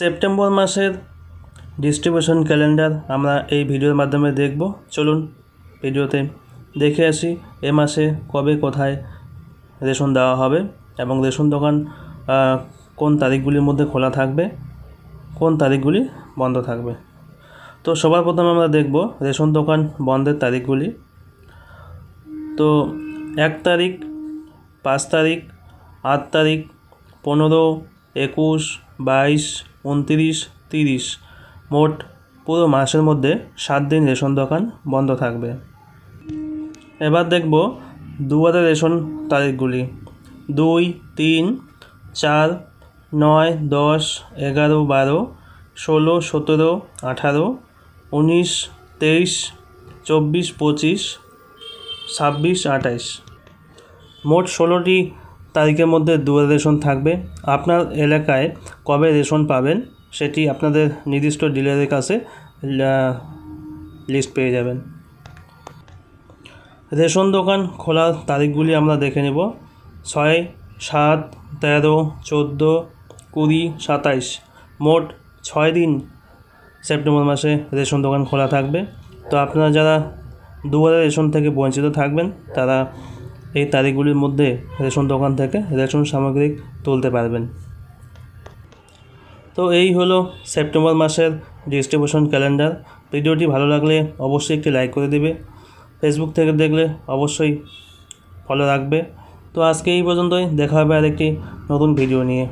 September মাসের distribution calendar আমরা এই ভিডিওর মাধ্যমে দেখব। চলুন ভিডিওতে দেখে আসি এ মাসে কবে কোথায় রেশন দেওয়া হবে এবং রেশন দোকান কোন তারিখগুলির মধ্যে খোলা থাকবে, কোন তারিখগুলি বন্ধ থাকবে। তো সবার প্রথমে আমরা দেখব রেশন দোকান বন্ধের তারিখগুলি। তো এক তারিখ, পাঁচ তারিখ, আট তারিখ, পনেরো, একুশ, বাইশ উনতিরিশ, তিরিশ। মোট পুরো মাসের মধ্যে সাত দিন রেশন দোকান বন্ধ থাকবে। এবার দেখব দুয়ারে রেশন তারিখগুলি। দুই, তিন, চার, নয়, দশ, এগারো, বারো, ষোলো, সতেরো, আঠারো, উনিশ, তেইশ, চব্বিশ, পঁচিশ, ছাব্বিশ, আঠাইশ। মোট ষোলোটি তারিখের মধ্যে দুয়ারে রেশন থাকবে। আপনার এলাকায় কবে রেশন পাবেন সেটি আপনাদের নির্দিষ্ট ডিলারের কাছে লিস্ট পেয়ে যাবেন। রেশন দোকান খোলার তারিখগুলি আমরা দেখে নেব। ছয়, সাত, তেরো, চোদ্দ, কুড়ি, সাতাইশ। মোট ছয় দিন সেপ্টেম্বর মাসে রেশন দোকান খোলা থাকবে। তো আপনারা যারা দুয়ারে রেশন থেকে বঞ্চিত থাকবেন, তারা এই তারিখগুলির মধ্যে রেশন দোকান থেকে রেশন সামগ্রী তুলতে পারবেন। তো এই হলো সেপ্টেম্বর মাসের ডিস্ট্রিবিউশন ক্যালেন্ডার ভিডিওটি ভালো লাগলে অবশ্যই একটি লাইক করে দেবে। ফেসবুক থেকে দেখলে অবশ্যই ফলো রাখবে। তো আজকে এই পর্যন্তই। দেখা হবে আর একটি নতুন ভিডিও নিয়ে।